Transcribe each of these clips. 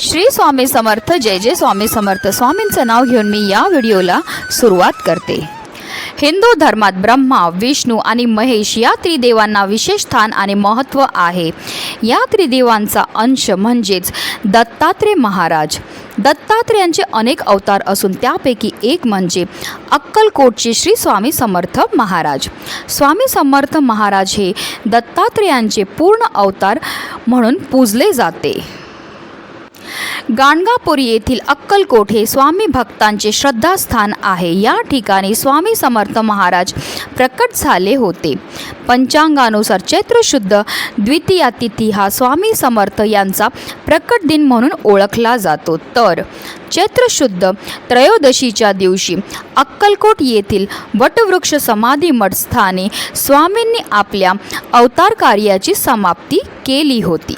श्री स्वामी समर्थ जय जय स्वामी समर्थ. स्वामींचं नाव घेऊन मी या व्हिडिओला सुरुवात करते. हिंदू धर्मात ब्रह्मा विष्णू आणि महेश या त्रिदेवांना विशेष स्थान आणि महत्त्व आहे. या त्रिदेवांचा अंश म्हणजेच दत्तात्रेय महाराज. दत्तात्रेयांचे अनेक अवतार असून त्यापैकी एक म्हणजे अक्कलकोटचे श्री स्वामी समर्थ महाराज. स्वामी समर्थ महाराज हे दत्तात्रेयांचे पूर्ण अवतार म्हणून पूजले जाते. गाणगापूर येथील अक्कलकोट हे स्वामी भक्तांचे श्रद्धास्थान आहे. या ठिकाणी स्वामी समर्थ महाराज प्रकट झाले होते. पंचांगानुसार चैत्र शुद्ध द्वितीया तिथी हा स्वामी समर्थ यांचा प्रकट दिन म्हणून ओळखला जातो. तर चैत्र शुद्ध त्रयोदशीच्या दिवशी अक्कलकोट येथील वटवृक्ष समाधी मठस्थानी स्वामींनी आपल्या अवतार कार्याची समाप्ती केली होती.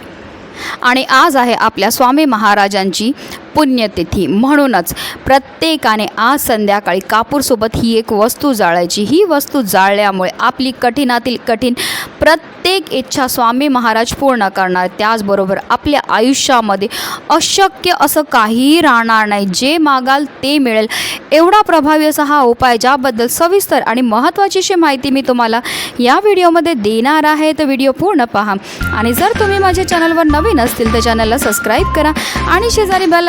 आणि आज आहे आपल्या स्वामी महाराजांची पुण्यतिथी. म्हणूनच प्रत्येकाने आज संध्याकाळी कापूरसोबत ही एक वस्तू जाळायची. ही वस्तू जाळल्यामुळे आपली कठीणातील कठीण प्रत्येक इच्छा स्वामी महाराज पूर्ण करणार. त्याचबरोबर आपल्या आयुष्यामध्ये अशक्य असं काहीही राहणार नाही. जे मागाल ते मिळेल. एवढा प्रभावी असा हा उपाय ज्याबद्दल सविस्तर आणि महत्त्वाची अशी माहिती मी तुम्हाला या व्हिडिओमध्ये देणार आहे. तर व्हिडिओ पूर्ण पहा. आणि जर तुम्ही माझ्या चॅनलवर नवीन असतील तर चॅनलला सबस्क्राईब करा. आणि शेजारी बेल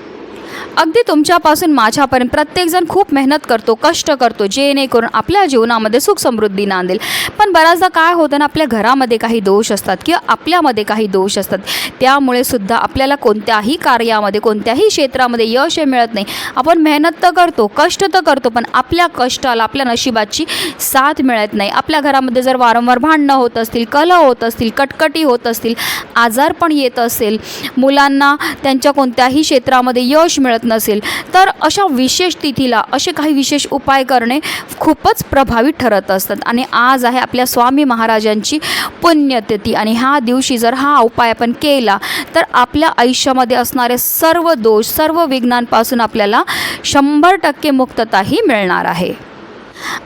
अगदी तुमच्यापासून माझ्यापर्यंत प्रत्येकजण खूप मेहनत करतो कष्ट करतो जेणेकरून आपल्या जीवनामध्ये सुख समृद्धी नांदेल. पण बऱ्याचदा काय होतं ना आपल्या घरामध्ये काही दोष असतात किंवा आपल्यामध्ये काही दोष असतात. त्यामुळे सुद्धा आपल्याला कोणत्याही कार्यामध्ये कोणत्याही क्षेत्रामध्ये यश हे मिळत नाही. आपण मेहनत तर करतो कष्ट तर करतो पण आपल्या कष्टाला आपल्या नशिबाची साथ मिळत नाही. आपल्या घरामध्ये जर वारंवार भांडणं होत असतील कलह होत असतील कटकटी होत असतील आजार पण येत असेल. मुलांना त्यांच्या कोणत्याही क्षेत्रामध्ये यश मिळत नसेल. तर अशा विशेष तिथीला असे काही विशेष उपाय करणे खूपच प्रभावी ठरत असतात. आणि आज आहे आपल्या स्वामी महाराजांची पुण्यतिथी. आणि ह्या दिवशी जर हा उपाय आपण केला तर आपल्या आयुष्यामध्ये असणारे सर्व दोष सर्व विघ्नांपासून आपल्याला शंभर टक्के मुक्तताही मिळणार आहे.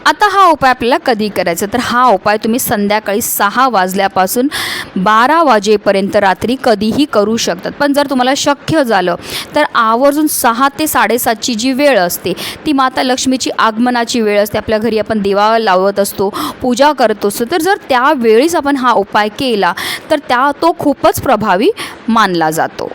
आता हा उपाय आपल्याला कधी करायचा? तर हा उपाय तुम्ही संध्याकाळी सहा वाजल्यापासून बारा वाजेपर्यंत रात्री कधीही करू शकतात. पण जर तुम्हाला शक्य झालं तर आवर्जून सहा ते साडेसातची जी वेळ असते ती माता लक्ष्मीची आगमनाची वेळ असते. आपल्या घरी आपण देवा लावत असतो पूजा करत असतो तर जर त्यावेळीच आपण हा उपाय केला तर त्या तो खूपच प्रभावी मानला जातो.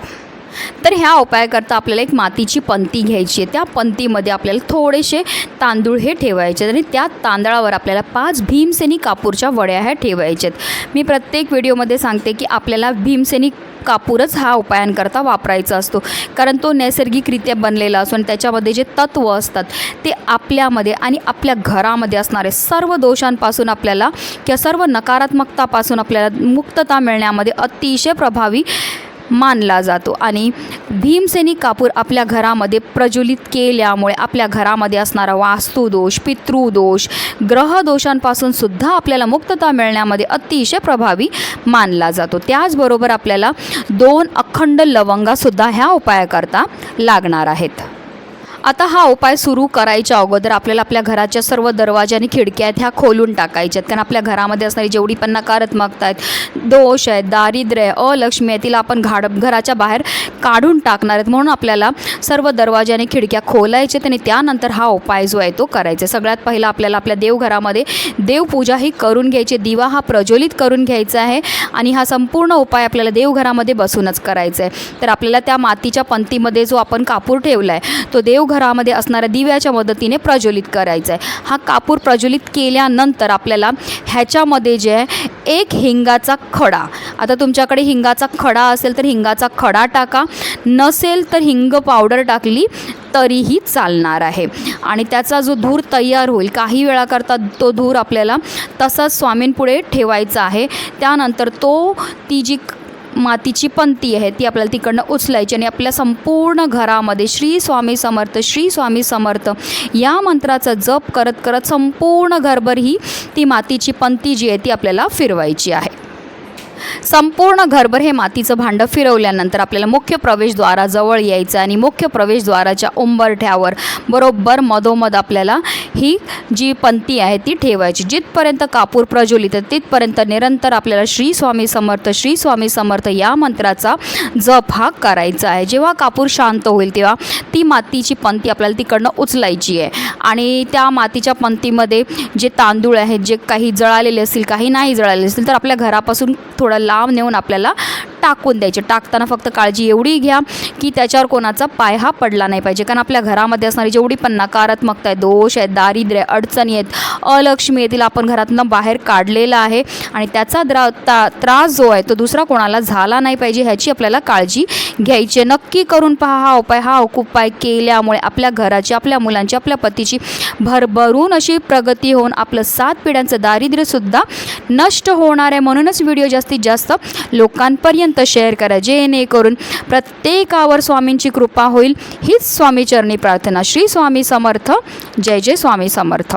तर ह्या उपायाकरता आपल्याला एक मातीची पंती घ्यायची आहे. त्या पंतीमध्ये आपल्याला थोडेसे तांदूळ हे ठेवायचे आहेत आणि त्या तांदळावर आपल्याला पाच भीमसेनी कापूरच्या वड्या ह्या ठेवायच्यात आहेत. मी प्रत्येक व्हिडिओमध्ये सांगते की आपल्याला भीमसेनी कापूरच हा उपायांकरता वापरायचा असतो. कारण तो नैसर्गिकरित्या बनलेला असतो आणि त्याच्यामध्ये जे तत्त्व असतात ते आपल्यामध्ये आणि आपल्या घरामध्ये असणारे सर्व दोषांपासून आपल्याला किंवा सर्व नकारात्मकतापासून आपल्याला मुक्तता मिळण्यामध्ये अतिशय प्रभावी मानला जातो. आणि भीमसेनी कापूर आपल्या घरामध्ये प्रज्वलित केल्यामुळे आपल्या घरामध्ये असणारा वास्तुदोष पितृदोष ग्रहदोषांपासून सुद्धा आपल्याला मुक्तता मिळण्यामध्ये अतिशय प्रभावी मानला जातो. त्याचबरोबर आपल्याला दोन अखंड लवंगासुद्धा ह्या उपायाकरता लागणार आहेत. आता हा उपाय सुरू करायच्या अगोदर आपल्याला आपल्या घराच्या सर्व दरवाजे आणि खिडक्या आहेत ह्या खोलून टाकायच्या आहेत. कारण आपल्या घरामध्ये असणारी जेवढी पण नकारात्मकता आहेत दोष आहेत दारिद्र्य आहे अलक्ष्मी आहे तिला आपण घाड घराच्या बाहेर काढून टाकणार आहेत. म्हणून आपल्याला सर्व दरवाजे आणि खिडक्या खोलायचे आणि त्यानंतर हा उपाय जो आहे तो करायचा सगळ्यात पहिला आपल्याला आपल्या देवघरामध्ये देवपूजा ही करून घ्यायची दिवा हा प्रज्वलित करून घ्यायचा आहे आणि हा संपूर्ण उपाय आपल्याला देवघरामध्ये बसूनच करायचा आहे. तर आपल्याला त्या मातीच्या पंक्तीमध्ये जो आपण कापूर ठेवला आहे तो देव घरामध्ये असणाऱ्या दिव्याच्या मदतीने प्रज्वलित करायचा आहे हा कापूर प्रज्वलित केल्यानंतर आपल्याला ह्याच्यामध्ये जे आहे एक हिंगाचा खडा. आता तुमच्याकडे हिंगाचा खडा असेल तर हिंगाचा खडा टाका. नसेल तर हिंग पावडर टाकली तरीही चालणार आहे. आणि त्याचा जो धूर तयार होईल काही वेळाकरता तो धूर आपल्याला तसाच स्वामींपुढे ठेवायचा आहे. त्यानंतर तो ती जी मातीची पंती आहे ती आपल्याला तिकडनं उचलायची आणि आपल्या संपूर्ण घरामध्ये श्री स्वामी समर्थ श्री स्वामी समर्थ या मंत्राचा जप करत करत संपूर्ण घरभर ही ती मातीची पंती जी आहे ती आपल्याला फिरवायची आहे. संपूर्ण घरभर हे मातीचं भांडं फिरवल्यानंतर आपल्याला मुख्य प्रवेशद्वाराजवळ यायचं आणि मुख्य प्रवेशद्वाराच्या उंबरठ्यावर बरोबर मधोमध आपल्याला ही जी पंथी आहे ती ठेवायची. जिथपर्यंत कापूर प्रज्वलित आहे तिथपर्यंत निरंतर आपल्याला श्री स्वामी समर्थ श्री स्वामी समर्थ या मंत्राचा जप हा करायचा आहे. जेव्हा कापूर शांत होईल तेव्हा ती मातीची पंथी आपल्याला तिकडनं उचलायची आहे. आणि त्या मातीच्या पंथीमध्ये जे तांदूळ आहेत जे काही जळालेले असतील काही नाही जळालेले असतील तर आपल्या घरापासून थोडं लांब नेऊन आपल्याला टाकून द्यायचे. टाकताना फक्त काळजी एवढी घ्या की त्याच्यावर कोणाचा पाय हा पडला नाही पाहिजे. कारण आपल्या घरामध्ये असणारी जेवढी पण नकारात्मकता आहे दोष आहेत दारिद्र्य अडचणी आहेत अलक्ष्मी येतील आपण घरातनं बाहेर काढलेला आहे आणि त्याचा द्रा ता त्रास जो आहे तो दुसरा कोणाला झाला नाही पाहिजे ह्याची आपल्याला काळजी घ्यायची. नक्की करून पहा हा उपाय हा उपाय केल्यामुळे आपल्या घराची आपल्या मुलांची आपल्या पतीची भरभरून अशी प्रगती होऊन आपलं सात पिढ्यांचं दारिद्र्यसुद्धा नष्ट होणार आहे. म्हणूनच व्हिडिओ जास्तीत जास्त लोकांपर्यंत शेअर करा. जेणेकरून प्रत्येकावर स्वामींची कृपा होईल. हीच स्वामीचरणी प्रार्थना. श्री स्वामी समर्थ. जय जय स्वामी समर्थ.